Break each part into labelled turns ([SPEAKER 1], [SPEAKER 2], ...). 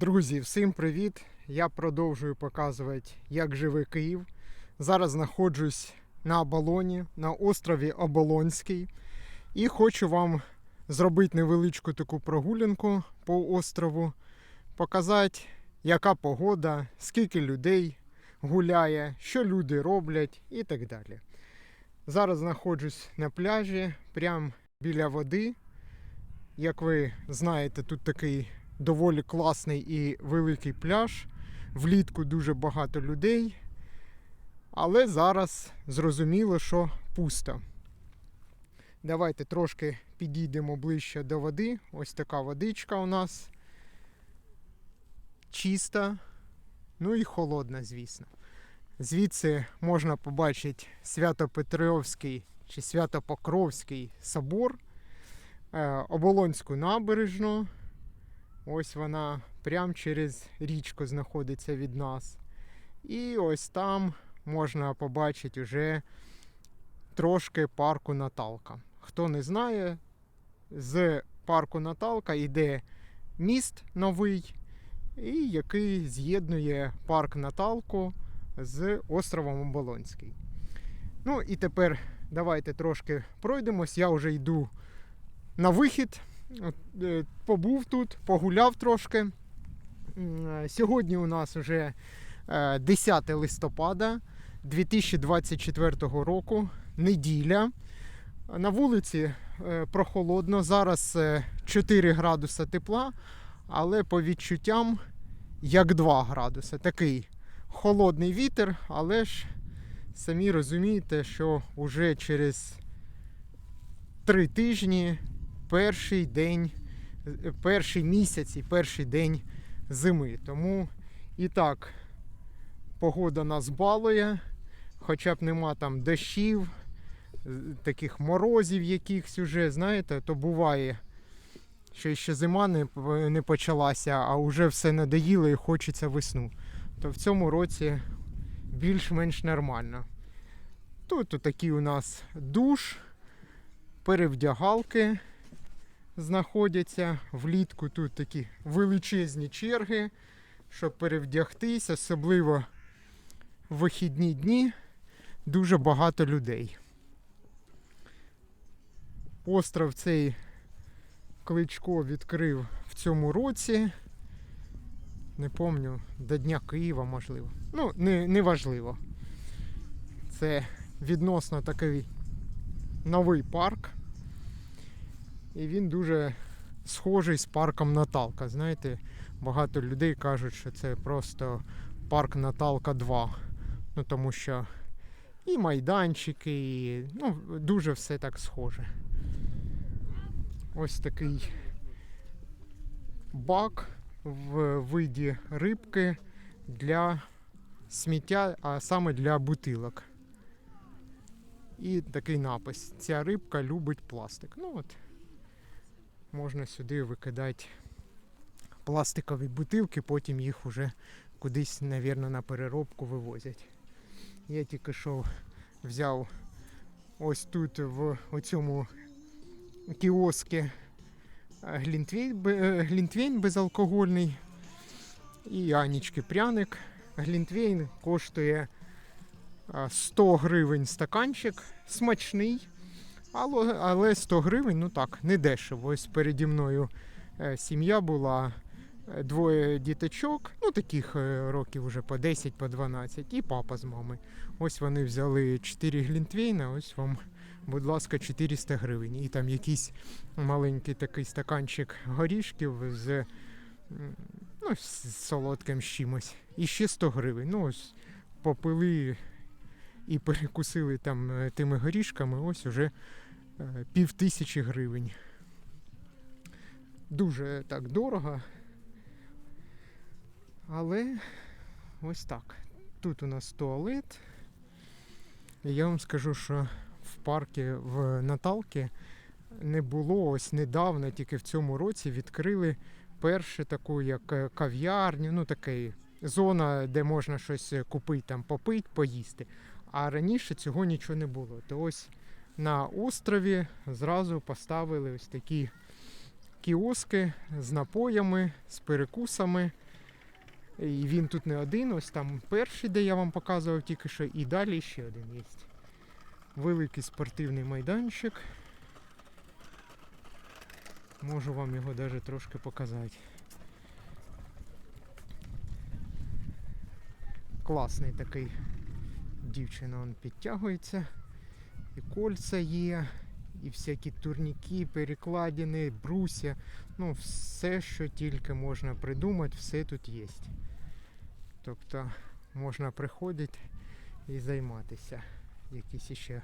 [SPEAKER 1] Друзі, всім привіт! Я продовжую показувати, як живе Київ. Зараз знаходжусь на Оболоні, на острові Оболонський. І хочу вам зробити невеличку таку прогулянку по острову, показати, яка погода, скільки людей гуляє, що люди роблять і так далі. Зараз знаходжусь на пляжі, прямо біля води. Як ви знаєте, тут такий доволі класний і великий пляж. Влітку дуже багато людей. Але зараз зрозуміло, що пусто. Давайте трошки підійдемо ближче до води. Ось така водичка у нас. Чиста, ну і холодна, звісно. Звідси можна побачити Свято-Петровський чи Свято-Покровський собор, е, Оболонську набережну. Ось вона прямо через річку знаходиться від нас. І ось там можна побачити вже трошки парку Наталка. Хто не знає, з парку Наталка йде міст новий, і який з'єднує парк Наталку з островом Оболонський. Ну і тепер давайте трошки пройдемось. Я вже йду на вихід. Е, Побув тут, погуляв трошки. Е, Сьогодні у нас вже е, 10 листопада 2024 року, неділя. На вулиці е, прохолодно. Зараз е, 4 градуса тепла, але по відчуттям як 2 градуси. Такий холодний вітер, але ж самі розумієте, що вже через 3 тижні перший день, е, перший місяць і перший день зими. Тому і так погода нас балує, хоча б нема там дощів, таких морозів якихось уже, знаєте, то буває, що ще зима не, не почалася, а вже все надоїло і хочеться весну. То в цьому році більш-менш нормально. Тут такий у нас душ, перевдягалки знаходяться. Влітку тут такі величезні черги, щоб перевдягтись, особливо в вихідні дні дуже багато людей. Остров цей Кличко відкрив в цьому році. Не пам'ятаю, до Дня Києва, можливо. Ну, не, не важливо. Це відносно такий новий парк. І він дуже схожий з парком Наталка. Знаєте, багато людей кажуть, що це просто парк Наталка 2. Ну тому що і майданчики, і ну, дуже все так схоже. Ось такий бак в виді рибки для сміття, а саме для бутилок. І такий напис. Ця рибка любить пластик. Ну от можна сюди викидати пластикові бутилки, потім їх уже кудись, навірно, на переробку вивозять. Я тільки що взяв ось тут в оцьому кіоскі глінтвейн, е, глінтвейн безалкогольний і Анічки пряник. Глінтвейн коштує 100 гривень стаканчик, смачний, але, але 100 гривень, ну так, не дешево. Ось переді мною е, сім'я була, е, двоє діточок, ну таких е, років вже по 10, по 12, і папа з мами. Ось вони взяли 4 глінтвейна, ось вам, будь ласка, 400 гривень. І там якийсь маленький такий стаканчик горішків з, ну, з солодким чимось. І ще 100 гривень. Ну, ось попили і перекусили там тими горішками, ось уже пів тисячі гривень. Дуже так дорого. Але ось так. Тут у нас туалет. І я вам скажу, що в парку в Наталки не було ось недавно, тільки в цьому році відкрили першу таку як е, кав'ярню, ну таке зона, де можна щось е, купити, там попити, поїсти. А раніше цього нічого не було. То ось на острові зразу поставили ось такі кіоски з напоями, з перекусами. І він тут не один, ось там перший, де я вам показував тільки що, і далі ще один є. Великий спортивний майданчик. Можу вам його навіть трошки показати. Класний такий. Дівчина он підтягується. І кольця є, і всякі турніки, перекладини, бруся. Ну, все, що тільки можна придумати, все тут є. Тобто можна приходити і займатися. Якісь ще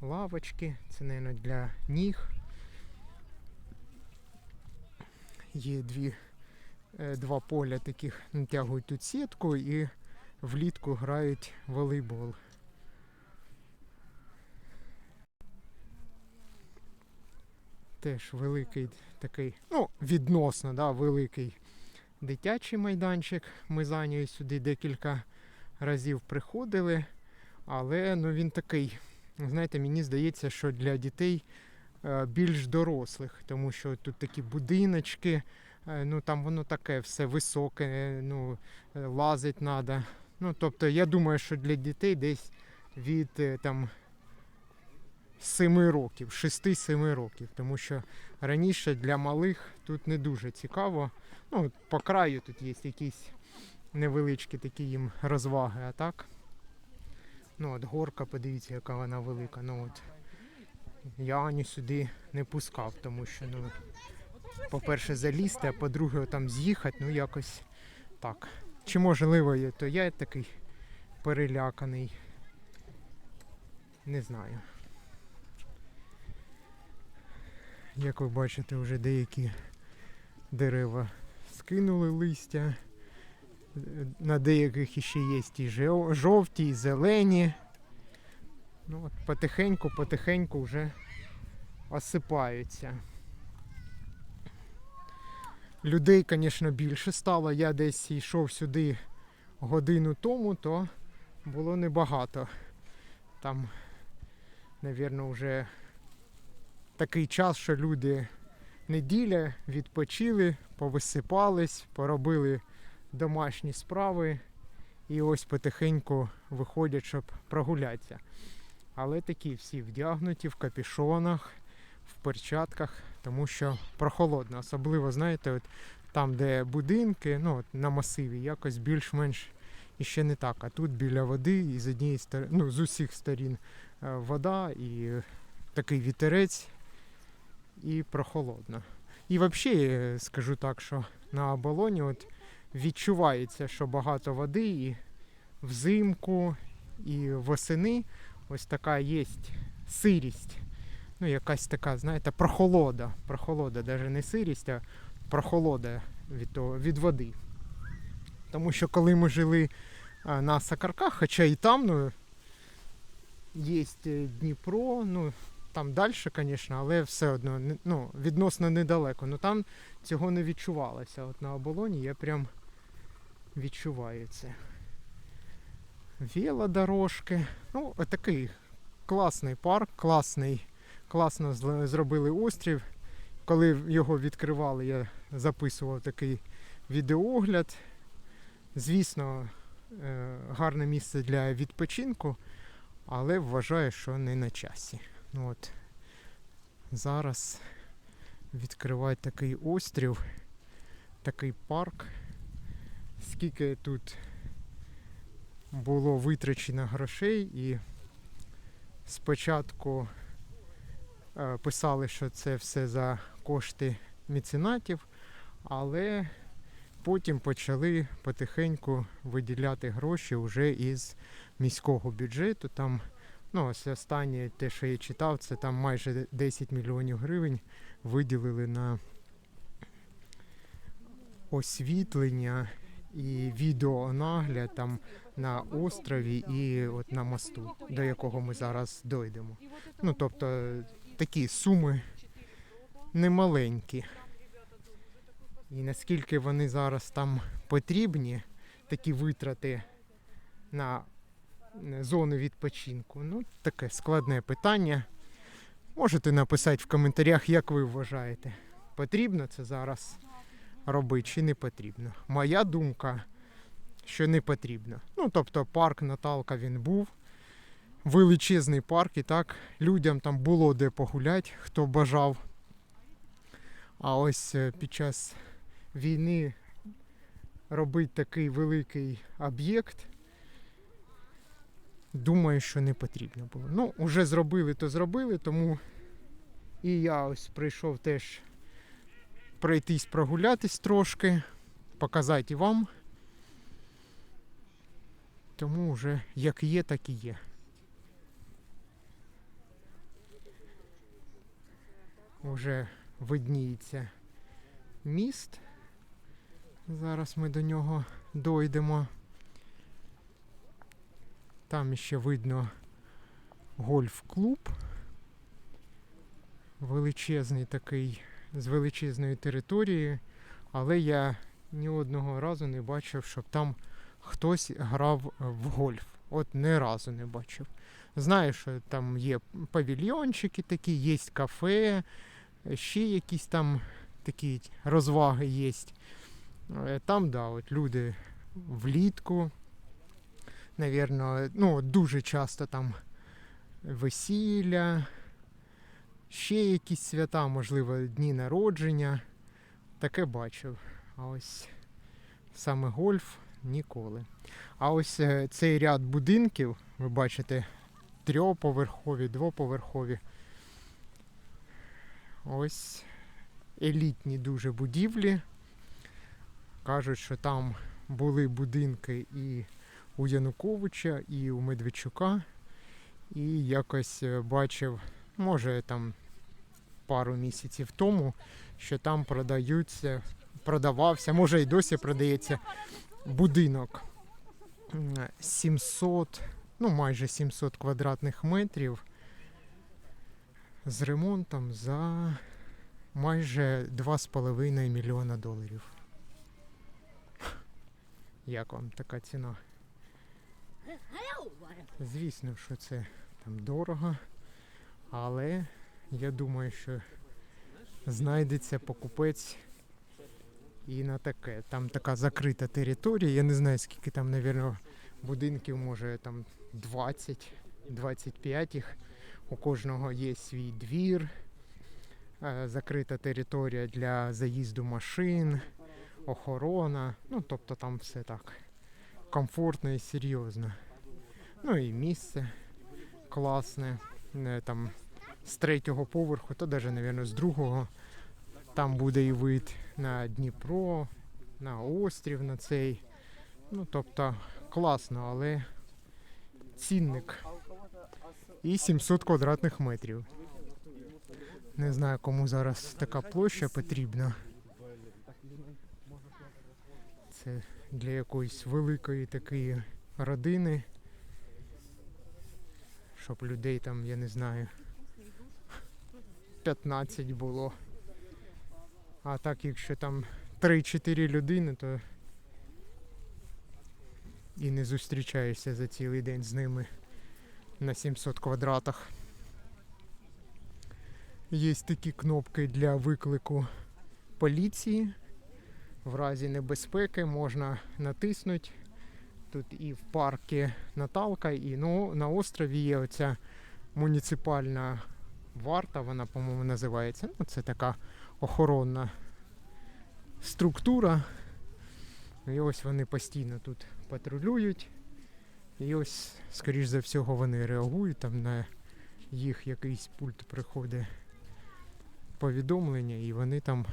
[SPEAKER 1] лавочки, це, мабуть, для ніг. Є дві, е, два поля таких, натягують тут сітку і влітку грають волейбол. Теж великий такий, ну, відносно, да, великий дитячий майданчик. Ми за нею сюди декілька разів приходили, але ну, він такий, знаєте, мені здається, що для дітей е, більш дорослих, тому що тут такі будиночки, е, ну там воно таке все високе, е, ну, лазить треба. Ну, тобто, я думаю, що для дітей десь від там 7 років, 6-7 років, тому що раніше для малих тут не дуже цікаво. Ну, по краю тут є якісь невеличкі такі їм розваги, а так. Ну, от горка, подивіться, яка вона велика. Ну от я Аню сюди не пускав, тому що, ну, по-перше, залізти, а по-друге, там з'їхати, ну якось так. Чи можливо, є, то я такий переляканий. Не знаю. Як ви бачите, вже деякі дерева скинули листя. На деяких іще є і жовті, і зелені. Ну, от потихеньку, потихеньку вже осипаються. Людей, звісно, більше стало. Я десь йшов сюди годину тому, то було небагато. Там, мабуть, вже такий час, що люди неділя відпочили, повисипались, поробили домашні справи і ось потихеньку виходять, щоб прогулятися. Але такі всі вдягнуті в капішонах, в перчатках, тому що прохолодно. Особливо, знаєте, от там, де будинки, ну, от на масиві, якось більш-менш іще не так. А тут біля води і з однієї сторони, ну, з усіх сторін е, вода і такий вітерець і прохолодно. І взагалі е, скажу так, що на оболоні от відчувається, що багато води і взимку, і восени ось така є сирість. Ну, якась така, знаєте, прохолода. Прохолода, навіть не сирість, а прохолода від, того, від води. Тому що коли ми жили на Сакарках, хоча і там ну, є Дніпро, ну, там далі, звісно, але все одно ну, відносно недалеко. Ну там цього не відчувалося. От на оболоні я прям відчуваю це. Велодорожки. Ну, такий класний парк, класний, класно зробили острів. Коли його відкривали, я записував такий відеогляд. Звісно, е, гарне місце для відпочинку, але вважаю, що не на часі. От. Зараз відкривають такий острів, такий парк. Скільки тут було витрачено грошей і спочатку е, писали, що це все за кошти меценатів, але потім почали потихеньку виділяти гроші вже із міського бюджету. Там Ну, ось останнє те, що я читав, це там майже 10 мільйонів гривень виділили на освітлення і відеонагляд там на острові і от на мосту, до якого ми зараз дойдемо. Ну, тобто такі суми немаленькі. І наскільки вони зараз там потрібні, такі витрати на зони відпочинку. Ну, таке складне питання. Можете написати в коментарях, як ви вважаєте, потрібно це зараз робити чи не потрібно. Моя думка, що не потрібно. Ну, тобто, парк Наталка він був. Величезний парк, і так людям там було де погуляти, хто бажав. А ось е, під час війни робити такий великий об'єкт. Думаю, що не потрібно було. Ну, вже зробили, то зробили, тому і я ось прийшов теж пройтись, прогулятись трошки, показати вам. Тому вже як є, так і є. Уже видніється міст. Зараз ми до нього дойдемо. Там ще видно гольф-клуб. Величезний такий, з величезної території, але я ні одного разу не бачив, щоб там хтось грав в гольф. От ні разу не бачив. Знаю, що там є павільйончики такі, є кафе, ще якісь там такі розваги є. Е, Там, да, от люди влітку, навірно, ну, дуже часто там весілля, ще якісь свята, можливо, дні народження. Таке бачив. А ось саме гольф ніколи. А ось е, цей ряд будинків, ви бачите, трьохповерхові, двоповерхові. Ось елітні дуже будівлі. Кажуть, що там були будинки і у Януковича, і у Медведчука. І якось е, бачив, може там пару місяців тому, що там продаються, продавався, може і досі продається будинок 700, ну майже 700 квадратних метрів з ремонтом за майже 2,5 мільйона доларів. Як вам така ціна? Звісно, що це там дорого, але я думаю, що знайдеться покупець і на таке. Там така закрита територія. Я не знаю, скільки там, мабуть, будинків, може там 20-25 їх. У кожного є свій двір, е, закрита територія для заїзду машин, охорона. Ну, тобто там все так комфортно і серйозно. Ну і місце класне. Не, там з третього поверху, то навіть, мабуть, з другого. Там буде і вид на Дніпро, на острів на цей. Ну, тобто класно, але цінник. І 700 квадратних метрів. Не знаю, кому зараз така площа потрібна. Це для якоїсь великої такої родини. Щоб людей там, я не знаю, 15 було. А так, якщо там 3-4 людини, то і не зустрічаєшся за цілий день з ними на 700 квадратах. Є такі кнопки для виклику поліції. В разі небезпеки можна натиснути. Тут і в парку Наталка, і ну, на острові є оця муніципальна варта, вона, по-моєму, називається. Ну, це така охоронна структура. І ось вони постійно тут патрулюють. І ось, скоріш за всього, вони реагують, там на їх якийсь пульт приходить повідомлення, і вони там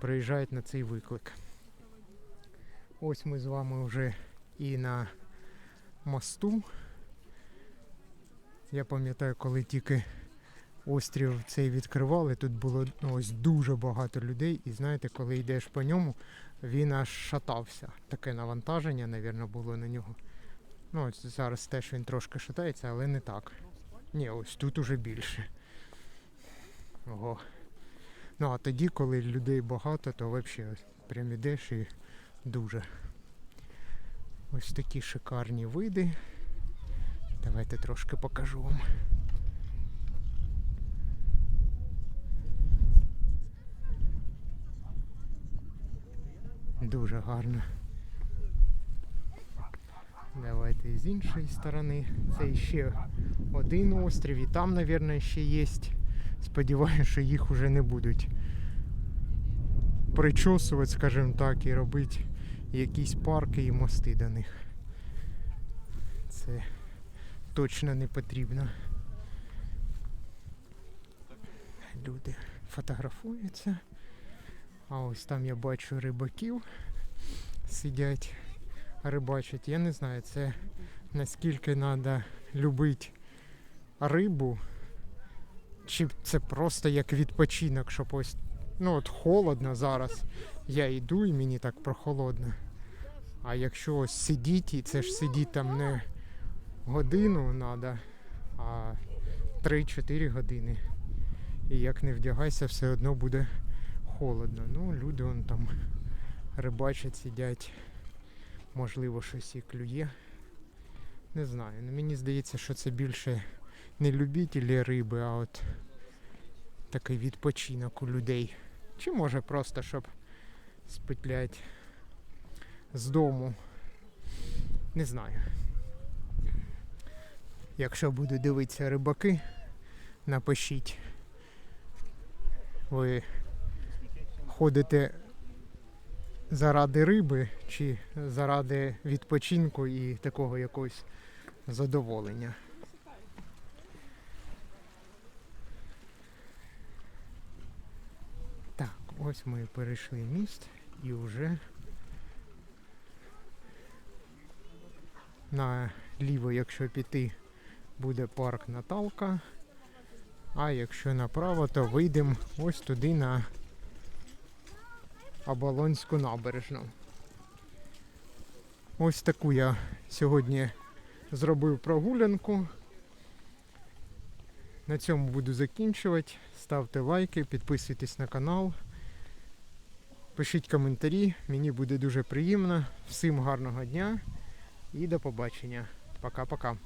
[SPEAKER 1] приїжджають на цей виклик. Ось ми з вами вже і на мосту. Я пам'ятаю, коли тільки острів цей відкривали, тут було ну, ось дуже багато людей, і знаєте, коли йдеш по ньому, він аж шатався. Таке навантаження, мабуть, було на нього. Ну, ось зараз теж він трошки шатається, але не так. Ні, ось тут уже більше. Ого. Ну а тоді, коли людей багато, то взагалі прям ідеш і дуже. Ось такі шикарні види. Давайте трошки покажу вам. Дуже гарно. Давайте з іншої сторони. Це ще один острів, і там, мабуть, ще є. Сподіваюся, що їх вже не будуть причосувати, скажімо так, і робити якісь парки і мости до них. Це точно не потрібно. Люди фотографуються. А ось там я бачу рибаків сидять, рибачать. Я не знаю, це наскільки треба любити рибу, чи це просто як відпочинок, щоб ось ну от холодно зараз. Я йду і мені так прохолодно. А якщо ось сидіти, і це ж сидіти там не годину треба, а 3-4 години. І як не вдягайся, все одно буде холодно. Ну, люди вон там рибачать, сидять. Можливо, щось і клює. Не знаю. Ну, мені здається, що це більше не любителі риби, а от такий відпочинок у людей. Чи може просто щоб спетлять з дому. Не знаю. Якщо будуть дивитися рибаки, напишіть. Ви ходите заради риби чи заради відпочинку і такого якогось задоволення. Так, ось ми перейшли міст і вже наліво, якщо піти, буде парк Наталка. А якщо направо, то вийдемо ось туди на Оболонську набережну. Ось таку я сьогодні зробив прогулянку. На цьому буду закінчувати. Ставте лайки, підписуйтесь на канал. Пишіть коментарі, мені буде дуже приємно. Всім гарного дня і до побачення. Пока-пока.